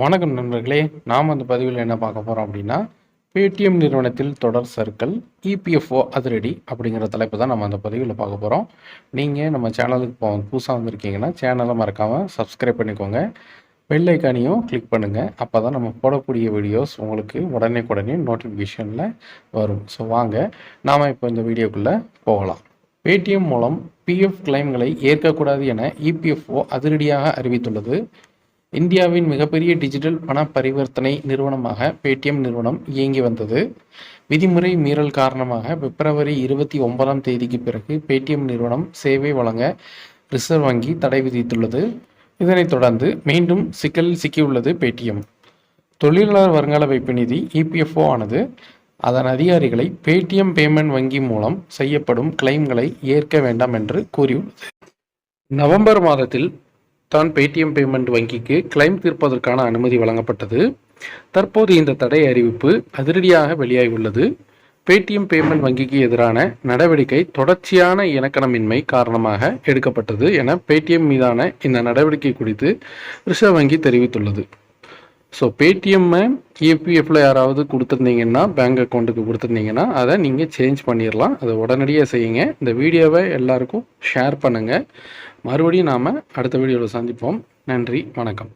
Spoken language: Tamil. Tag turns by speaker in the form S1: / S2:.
S1: வணக்கம் நண்பர்களே நாம் அந்த பதிவில் என்ன பார்க்க போகிறோம் அப்படின்னா பேடிஎம் நிறுவனத்தில் தொடர் சர்க்கிள் இபிஎஃப்ஓ அதிரடி அப்படிங்கிற தலைப்பு தான் நம்ம அந்த பதிவில் பார்க்க போகிறோம் நீங்கள் நம்ம சேனலுக்கு போ புதுசாக வந்திருக்கீங்கன்னா சேனலை மறக்காமல் சப்ஸ்கிரைப் பண்ணிக்கோங்க. பெல் ஐக்கானையும் கிளிக் பண்ணுங்கள் அப்போ தான் நம்ம போடக்கூடிய வீடியோஸ் உங்களுக்கு உடனே உடனே நோட்டிஃபிகேஷனில் வரும். ஸோ வாங்க நாம் இப்போ இந்த வீடியோக்குள்ளே போகலாம். பேடிஎம் மூலம் பிஎஃப் கிளைம்களை ஏற்கக்கூடாது என இபிஎஃப்ஓ அதிரடியாக அறிவித்துள்ளது. இந்தியாவின் மிகப்பெரிய டிஜிட்டல் பண பரிவர்த்தனை நிறுவனமாக பேடிஎம் நிறுவனம் இயங்கி வந்தது. விதிமுறை மீறல் காரணமாக பிப்ரவரி இருபத்தி ஒன்பதாம் தேதிக்கு பிறகு பேடிஎம் நிறுவனம் சேவை வழங்க ரிசர்வ் வங்கி தடை விதித்துள்ளது. இதனைத் தொடர்ந்து மீண்டும் சிக்கலில் சிக்கியுள்ளது பேடிஎம் தொழிலாளர் வருங்கால வைப்பு நிதி இபிஎஃப்ஓ ஆனது அதன் அதிகாரிகளை பேடிஎம் பேமெண்ட் வங்கி மூலம் செய்யப்படும் கிளைம்களை ஏற்க வேண்டாம் என்று கூறியுள்ளது. நவம்பர் மாதத்தில் தான் பேடிஎம் பேமெண்ட் வங்கிக்கு கிளைம் தீர்ப்பதற்கான அனுமதி வழங்கப்பட்டது. தற்போது இந்த தடை அறிவிப்பு அதிரடியாக வெளியாகியுள்ளது பேடிஎம் பேமெண்ட் வங்கிக்கு எதிரான நடவடிக்கை தொடர்ச்சியான இணக்கணமின்மை காரணமாக எடுக்கப்பட்டது என பேடிஎம் மீதான இந்த நடவடிக்கை குறித்து ரிசர்வ் வங்கி தெரிவித்துள்ளது. ஸோ பேடிஎம்மை இபிஎஃப்ல யாராவது கொடுத்துருந்தீங்கன்னா பேங்க் அக்கௌண்ட்டுக்கு கொடுத்துருந்தீங்கன்னா அதை நீங்கள் சேஞ்ச் பண்ணிடலாம் அதை உடனடியாக செய்யுங்க. இந்த வீடியோவை எல்லாருக்கும் ஷேர் பண்ணுங்கள் மறுபடியும் நாம் அடுத்த வீடியோவில் சந்திப்போம். நன்றி. வணக்கம்.